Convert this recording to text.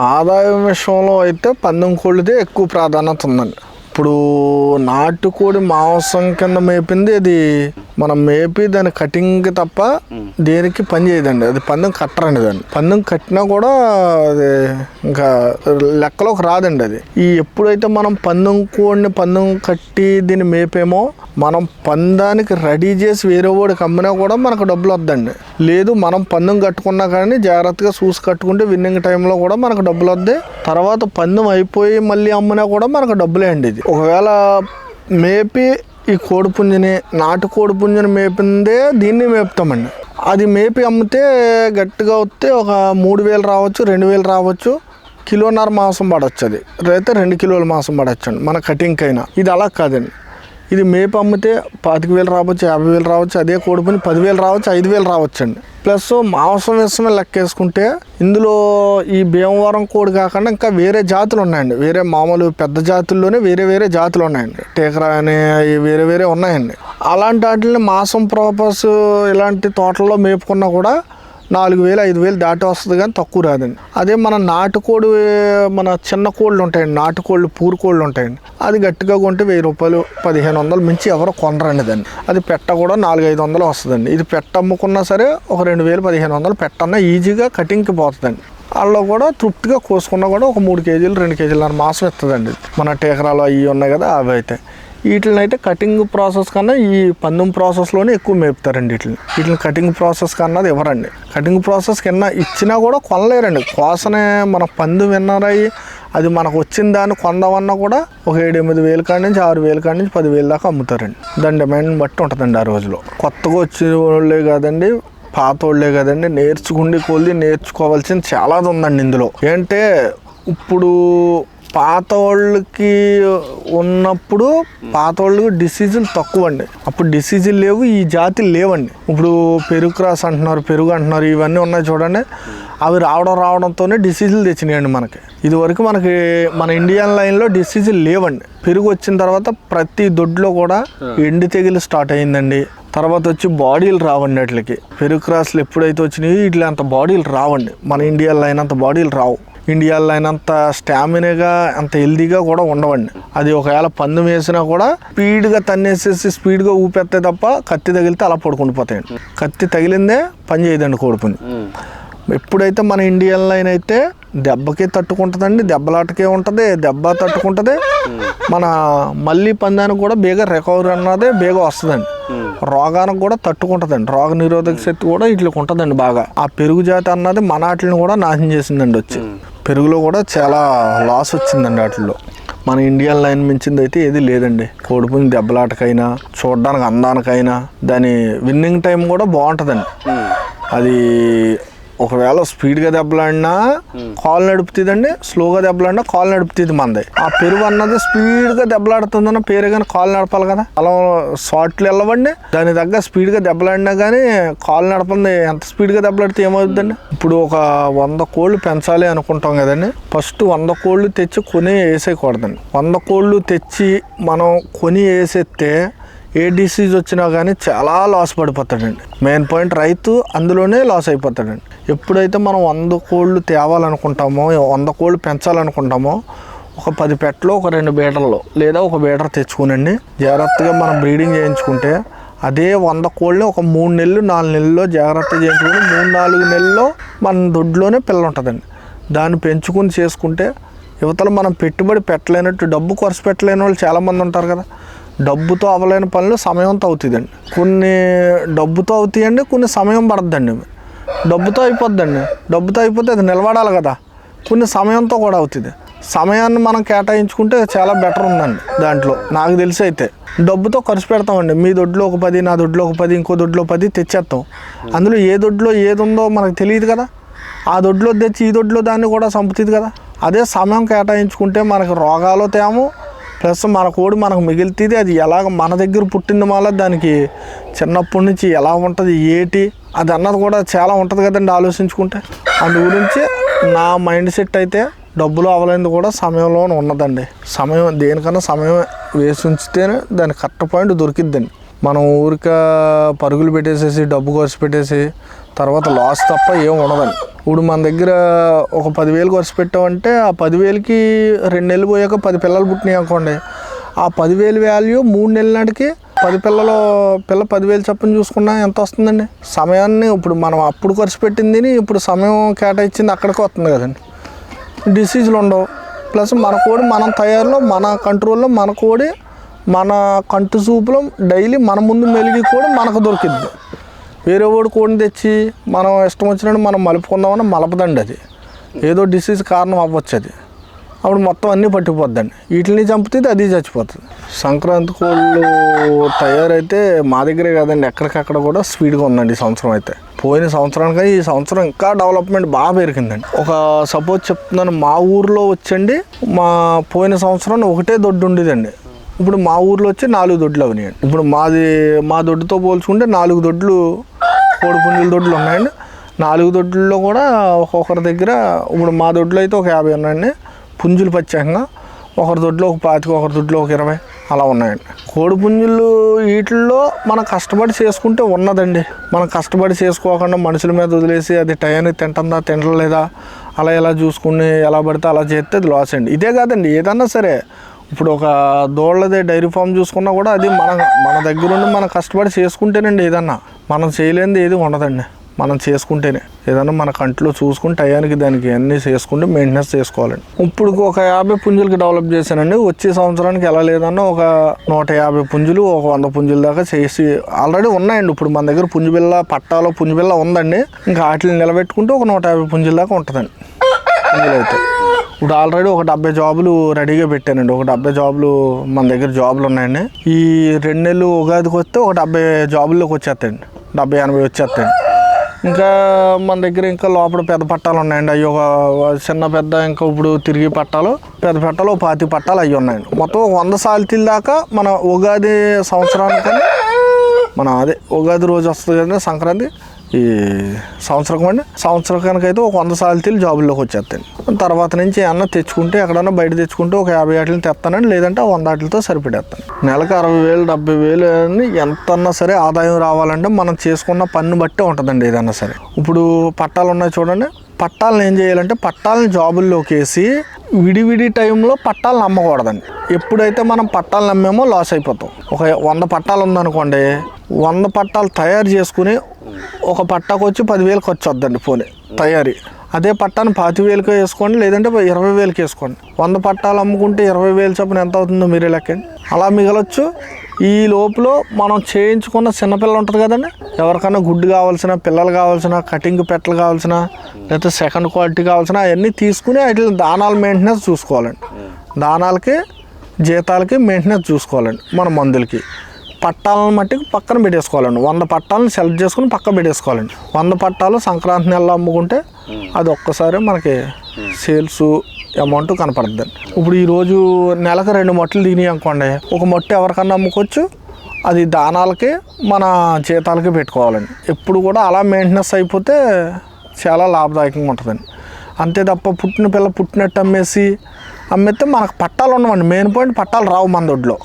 ఆదాయం విషయంలో అయితే పందెం కోళ్ళదే ఎక్కువ ప్రాధాన్యత ఉందండి. ఇప్పుడు నాటుకోడి మాంసం కింద మేపింది అది మనం మేపి దాని కటింగ్ తప్ప దేనికి పని చేయదండి. అది పందెం కట్టరండి దాన్ని. పందెం కట్టినా కూడా అది ఇంకా లెక్కలోకి రాదండి అది. ఈ ఎప్పుడైతే మనం పందెం కోడిని పందెం కట్టి దీన్ని మేపేమో మనం పందానికి రెడీ చేసి వేరే వాడు అమ్మినా కూడా మనకు డబ్బులు వద్దండి. లేదు మనం పందెం కట్టుకున్నా కానీ జాగ్రత్తగా చూసి కట్టుకుంటే విన్నింగ్ టైంలో కూడా మనకు డబ్బులు వద్ది. తర్వాత పందెం అయిపోయి మళ్ళీ అమ్మినా కూడా మనకు డబ్బులే అండి ఇది. ఒకవేళ మేపి ఈ కోడిపుంజని నాటు కోడిపుంజని మేపిందే దీన్ని మేపుతామండి. అది మేపి అమ్మితే గట్టిగా వస్తే ఒక మూడు వేలు రావచ్చు రెండు వేలు రావచ్చు. కిలోన్నర మాంసం పడవచ్చు అది. అయితే రెండు కిలోల మాంసం పడవచ్చు అండి మన కటింగ్ అయినా ఇది అలా కాదండి. ఇది మేపు అమ్మితే పాతిక వేలు రావచ్చు యాభై వేలు రావచ్చు అదే కోడిపోయి పదివేలు రావచ్చు ఐదు వేలు రావచ్చు అండి ప్లస్ మాంసం వేసమే లెక్కేసుకుంటే ఇందులో ఈ భీమవరం కోడి కాకుండా ఇంకా వేరే జాతులు ఉన్నాయండి. వేరే మామూలు పెద్ద జాతుల్లోనే వేరే వేరే జాతులు ఉన్నాయండి. టేకరా అని అవి వేరే వేరే ఉన్నాయండి. అలాంటి వాటిని మాంసం ప్రాపర్స్ ఇలాంటి తోటల్లో మేపుకున్నా కూడా నాలుగు వేలు ఐదు వేలు దాటి వస్తుంది కానీ తక్కువ రాదండి. అదే మన నాటుకోడి మన చిన్న కోళ్ళు ఉంటాయండి. నాటుకోళ్ళు పూరు కోళ్ళు ఉంటాయండి. అది గట్టిగా కొంటే వెయ్యి రూపాయలు పదిహేను వందలు మించి ఎవరు కొనరండి దాన్ని అది పెట్ట కూడా నాలుగు ఐదు వందలు వస్తుందండి. ఇది పెట్ట అమ్ముకున్నా సరే ఒక రెండు వేలు పదిహేను వందలు పెట్టన్నా ఈజీగా కటింగ్కి పోతుందండి. వాళ్ళు కూడా తృప్తిగా కోసుకున్నా కూడా ఒక మూడు కేజీలు రెండు కేజీలన్నర మాసం ఇస్తుందండి మన టీకరాలు అవి ఉన్నాయి కదా అవి అయితే. వీటిని అయితే కటింగ్ ప్రాసెస్ కన్నా ఈ పందెం ప్రాసెస్లోనే ఎక్కువ మేపుతారండి వీటిని. వీటిని కటింగ్ ప్రాసెస్ కన్నా అది ఇవ్వరండి కటింగ్ ప్రాసెస్ కింద ఇచ్చినా కూడా కొనలేరండి. కోసనే మన పందు విన్నరయ్యి అది మనకు వచ్చిన దాన్ని కొందామన్నా కూడా ఒక ఏడు ఎనిమిది వేల కాడి నుంచి ఆరు వేల కాడి నుంచి పదివేల దాకా అమ్ముతారండి. దాని డిమాండ్ బట్టి ఉంటుందండి ఆ రోజులో. కొత్తగా వచ్చిన వాళ్ళే కాదండి పాత వాళ్ళే కదండి నేర్చుకుండి కొద్ది నేర్చుకోవాల్సింది చాలా ఉందండి ఇందులో. ఏంటంటే ఇప్పుడు పాత వాళ్ళకి ఉన్నప్పుడు పాత వాళ్ళకి డిసీజులు తక్కువ అండి అప్పుడు డిసీజులు లేవు ఈ జాతి లేవండి. ఇప్పుడు పెరుగు క్రాస్ అంటున్నారు పెరుగు అంటున్నారు ఇవన్నీ ఉన్నాయి చూడండి. అవి రావడం రావడంతోనే డిసీజులు తెచ్చినాయండి మనకి. ఇది వరకు మనకి మన ఇండియన్ లైన్లో డిసీజులు లేవండి. పెరుగు వచ్చిన తర్వాత ప్రతి దొడ్లో కూడా ఎండి తెగిలి స్టార్ట్ అయిందండి తర్వాత వచ్చి బాడీలు రావండి వాటికి. పెరుగు క్రాస్లు ఎప్పుడైతే వచ్చినాయో ఇట్లా అంత బాడీలు రావండి. మన ఇండియా లైన్ అంత బాడీలు రావు. ఇండియాలో అయినంత స్టామినాగా అంత హెల్దీగా కూడా ఉండవండి. అది ఒకవేళ పందెం వేసినా కూడా స్పీడ్గా తన్నేసేసి స్పీడ్గా ఊపేస్తే తప్ప కత్తి తగిలితే అలా పడుకుని పోతాయండి. కత్తి తగిలిందే పని చేయదండి కోడిపుని ఎప్పుడైతే మన ఇండియన్ లైన్ అయితే దెబ్బకి తట్టుకుంటుందండి దెబ్బలాటకే ఉంటుంది దెబ్బ తట్టుకుంటుంది మన మళ్ళీ పందానికి కూడా బేగా రికవరీ అన్నదే బేగా వస్తుందండి. రోగానికి కూడా తట్టుకుంటుందండి. రోగ నిరోధక శక్తి కూడా ఇట్లకి ఉంటుందండి బాగా. ఆ పెరుగు జాతి అన్నది మన వాటిని కూడా నాశనం చేసిందండి వచ్చి. పెరుగులో కూడా చాలా లాస్ వచ్చిందండి వాటిల్లో. మన ఇండియన్ లైన్ మించింది అయితే ఏది లేదండి. కోడిపుంజి దెబ్బలాటకైనా చూడడానికి అందానికైనా దాని విన్నింగ్ టైం కూడా బాగుంటుందండి. అది ఒకవేళ స్పీడ్గా దెబ్బలాడినా కాలు నడుపుతుందండి స్లోగా దెబ్బలాడినా కాలు నడుపుతుంది మంది. ఆ పెరుగు అన్నది స్పీడ్గా దెబ్బలాడుతుందన్న పేరు కానీ కాలు నడపాలి కదా. అలా షార్ట్లు వెళ్ళవండి దాని తగ్గ స్పీడ్గా దెబ్బలాడినా కానీ కాలు నడపండి ఎంత స్పీడ్గా దెబ్బలాడితే ఏమవుతుందండి ఇప్పుడు ఒక వంద కోళ్ళు పెంచాలి అనుకుంటాం కదండి. ఫస్ట్ వంద కోళ్ళు తెచ్చి కొని వేసేయకూడదండి. వంద కోళ్ళు తెచ్చి మనం కొని వేసేస్తే ఏ డిసీజ్ వచ్చినా కానీ చాలా లాస్ పడిపోతాడండి. మెయిన్ పాయింట్ రైతు అందులోనే లాస్ అయిపోతాడండి. ఎప్పుడైతే మనం వంద కోళ్ళు తేవాలనుకుంటామో వంద కోళ్ళు పెంచాలనుకుంటామో ఒక పది పెట్టలు ఒక రెండు బీటర్లు లేదా ఒక బీటర్ తెచ్చుకునండి. జాగ్రత్తగా మనం బ్రీడింగ్ చేయించుకుంటే అదే వంద కోళ్ళని ఒక మూడు నెలలు నాలుగు నెలల్లో జాగ్రత్త చేయించుకుని మూడు నాలుగు నెలల్లో మన దొడ్లోనే పిల్ల ఉంటుందండి. దాన్ని పెంచుకుని చేసుకుంటే యువతలు మనం పెట్టుబడి పెట్టలేనట్టు డబ్బు ఖర్చు పెట్టలేని వాళ్ళు చాలామంది ఉంటారు కదా. డబ్బుతో అవ్వలేని పనులు సమయంతో అవుతుందండి కొన్ని డబ్బుతో అవుతాయండి కొన్ని సమయం పడద్దండి. డబ్బుతో అయిపోద్దండి. డబ్బుతో అయిపోతే అది నిలబడాలి కదా. కొన్ని సమయంతో కూడా అవుతుంది. సమయాన్ని మనం కేటాయించుకుంటే చాలా బెటర్ ఉందండి దాంట్లో. నాకు తెలిసి అయితే. డబ్బుతో ఖర్చు పెడతామండి. మీ దొడ్లో ఒక పది నా దొడ్లో ఒక పది ఇంకో దొడ్లో పది తెచ్చేస్తాం. అందులో ఏ దొడ్లో ఏది ఉందో మనకు తెలియదు కదా. ఆ దొడ్లో తెచ్చి ఈ దొడ్లో దాన్ని కూడా చంపుతుంది కదా. అదే సమయం కేటాయించుకుంటే మనకు రోగాలు తేము. ప్లస్ మన కోడి మనకు మిగులుతుంది. అది ఎలాగ మన దగ్గర పుట్టింది మళ్ళీ దానికి చిన్నప్పటి నుంచి ఎలా ఉంటుంది ఏటి అది అన్నది కూడా చాలా ఉంటుంది కదండి ఆలోచించుకుంటే. అందు గురించి నా మైండ్ సెట్ అయితే డబ్బులు అవ్వలేదు కూడా సమయంలోనే ఉన్నదండి. సమయం దేనికన్నా సమయం వేసి ఉంచితేనే దాని కరెక్ట్ పాయింట్ దొరికిద్దండి. మనం ఊరిక పరుగులు పెట్టేసేసి డబ్బు ఖర్చు పెట్టేసి తర్వాత లాస్ తప్ప ఏం ఉండదండి. ఇప్పుడు మన దగ్గర ఒక పదివేలు ఖర్చు పెట్టామంటే ఆ పదివేలకి రెండు నెలలు పోయాక పది పిల్లలు పుట్టినాయి అనుకోండి. ఆ పదివేలు వాల్యూ మూడు నెలల నాటికి పది పిల్లలు పిల్ల పదివేలు చొప్పున చూసుకున్నా ఎంత వస్తుందండి? సమయాన్ని ఇప్పుడు మనం అప్పుడు ఖర్చు పెట్టింది ఇప్పుడు సమయం కేటాయించింది అక్కడికి వస్తుంది కదండి. డిసీజులు ఉండవు. ప్లస్ మన కోడి మనం తయారులో మన కంట్రోల్లో మన కోడి మన కంటు చూపులో డైలీ మన ముందు మెలిగి కూడా మనకు దొరికిద్ది వేరే వాడు కోడిని తెచ్చి మనం ఇష్టం వచ్చినట్టు మనం మలుపుకుందామని మలపదండి అది. ఏదో డిసీజ్ కారణం అవ్వచ్చు అది. అప్పుడు మొత్తం అన్నీ పట్టుకుపోద్దండి వీటిని చంపుతుంది అది చచ్చిపోతుంది. సంక్రాంతి కోళ్ళు తయారైతే మా దగ్గరే కాదండి ఎక్కడికక్కడ కూడా స్పీడ్గా ఉందండి ఈ సంవత్సరం అయితే. పోయిన సంవత్సరానికి ఈ సంవత్సరం ఇంకా డెవలప్మెంట్ బాగా పెరిగిందండి. ఒక సపోజ్ చెప్తున్నాను మా ఊర్లో వచ్చండి మా పోయిన సంవత్సరం ఒకటే దొడ్డు ఉండేదండి. ఇప్పుడు మా ఊర్లో వచ్చి నాలుగు దొడ్లు అవినాయండి. ఇప్పుడు మాది మా దొడ్డుతో పోల్చుకుంటే నాలుగు దొడ్లు కోడిపుంజుల దొడ్లు ఉన్నాయండి. నాలుగు దొడ్లలో కూడా ఒక్కొక్కరి దగ్గర ఇప్పుడు మా దొడ్లో అయితే ఒక యాభై ఉన్నాయండి. పుంజులు ప్రత్యేకంగా ఒకరి దొడ్లో ఒక పాతిక ఒకరి దొడ్లో ఒక ఇరవై అలా ఉన్నాయండి. కోడి పుంజులు వీటిల్లో మనం కష్టపడి చేసుకుంటే ఉన్నదండి. మనం కష్టపడి చేసుకోకుండా మనుషుల మీద వదిలేసి అది టయానికి తింటుందా తింటలేదా అలా ఎలా చూసుకుని ఎలా పడితే అలా చేస్తే అది లాస్ అండి. ఇదే కాదండి ఏదన్నా సరే ఇప్పుడు ఒక దోళ్ళదే డైరీ ఫామ్ చూసుకున్నా కూడా అది మన మన దగ్గరుండి మనం కష్టపడి చేసుకుంటేనండి ఏదన్నా. మనం చేయలేనిది ఏది ఉండదండి. మనం చేసుకుంటేనే. ఏదైనా మన కంట్లో చూసుకుని టయానికి దానికి అన్నీ చేసుకుంటే మెయింటెనెన్స్ చేసుకోవాలండి. ఇప్పుడు ఒక యాభై పుంజులకి డెవలప్ చేశానండి. వచ్చే సంవత్సరానికి ఎలా లేదన్నా ఒక నూట యాభై పుంజులు ఒక వంద పుంజుల దాకా చేసి ఆల్రెడీ ఉన్నాయండి. ఇప్పుడు మన దగ్గర పుంజు బిల్ల పట్టాలో పుంజు బిల్ల ఉందండి. ఇంకా వాటిని నిలబెట్టుకుంటే ఒక నూట యాభై పుంజుల దాకా ఉంటుందండి. పుంజులు అయితే ఇప్పుడు ఆల్రెడీ ఒక డెబ్బై జాబులు రెడీగా పెట్టానండి. ఒక డెబ్బై జాబులు మన దగ్గర జాబులు ఉన్నాయండి. ఈ రెండు నెలలు ఉగాదికి వస్తే ఒక డెబ్బై జాబుల్లోకి వచ్చేస్తాయండి. డెబ్బై ఎనభై వచ్చేస్తాయండి. ఇంకా మన దగ్గర ఇంకా లోపల పెద్ద పట్టాలు ఉన్నాయండి. అవి ఒక చిన్న పెద్ద ఇంకా ఇప్పుడు తిరిగి పట్టాలు పెద్ద పట్టాలు పాతి పట్టాలు అవి ఉన్నాయండి. మొత్తం వంద సాల్తీల దాకా మన ఉగాది సంవత్సరానికి మన అదే ఉగాది రోజు వస్తుంది కదండి సంక్రాంతి. ఈ సంవత్సరం అండి సంవత్సరానికి అయితే ఒక వంద సాల్తీలు జాబుల్లోకి వచ్చేస్తాను తర్వాత నుంచి అన్న తెచ్చుకుంటే ఎక్కడన్నా బయట తెచ్చుకుంటే ఒక యాభై ఆటలు తెస్తానండి లేదంటే ఆ వంద ఆటలతో సరిపెడేస్తాను. నెలకు అరవై వేలు డెబ్బై వేలు అని ఎంతన్నా సరే ఆదాయం రావాలంటే మనం చేసుకున్న పన్ను బట్టే ఉంటుందండి ఏదన్నా సరే. ఇప్పుడు పట్టాలు ఉన్నాయి చూడండి పట్టాలను ఏం చేయాలంటే పట్టాలను జాబుల్లోకి వేసి విడివిడి టైంలో పట్టాలు నమ్మకూడదండి. ఎప్పుడైతే మనం పట్టాలు నమ్మేమో లాస్ అయిపోతాం. ఒక వంద పట్టాలు ఉందనుకోండి వంద పట్టాలు తయారు చేసుకుని ఒక పట్టాకు వచ్చి పదివేలు ఖర్చు వద్దండి పోనీ తయారీ. అదే పట్టాను పాతి వేలకు వేసుకోండి లేదంటే ఇరవై వేలకు వేసుకోండి. వంద పట్టాలు అమ్ముకుంటే ఇరవై వేలు చొప్పున ఎంత అవుతుందో మీరే లెక్కండి. అలా మిగలొచ్చు. ఈ లోపల మనం చేయించుకున్న చిన్నపిల్ల ఉంటుంది కదండి ఎవరికైనా గుడ్డు కావాల్సిన పిల్లలు కావాల్సిన కటింగ్ పెట్టలు కావాల్సిన లేకపోతే సెకండ్ క్వాలిటీ కావాల్సిన అవన్నీ తీసుకుని వాటి దానాల మెయింటెనెన్స్ చూసుకోవాలండి. దానాలకి జీతాలకి మెయింటెనెన్స్ చూసుకోవాలండి మన మందులకి. పట్టాలను మట్టికి పక్కన పెట్టేసుకోవాలండి. వంద పట్టాలను సెలెక్ట్ చేసుకుని పక్కన పెట్టేసుకోవాలండి. వంద పట్టాలు సంక్రాంతి నెలలో అమ్ముకుంటే అది ఒక్కసారి మనకి సేల్స్ అమౌంట్ కనపడుతుందండి. ఇప్పుడు ఈరోజు నెలకు రెండు మొట్టలు తిని అనుకోండి. ఒక మొట్ట ఎవరికన్నా అమ్ముకోవచ్చు. అది దానాలకి మన జీతాలకి పెట్టుకోవాలండి. ఎప్పుడు కూడా అలా మెయింటెనెన్స్ అయిపోతే చాలా లాభదాయకంగా ఉంటుందండి. అంతే తప్ప పుట్టిన పిల్ల పుట్టినట్టు అమ్మేసి అమ్మేస్తే మనకు పట్టాలు ఉండవండి. మెయిన్ పాయింట్ పట్టాలు రావు మన దొడ్లో.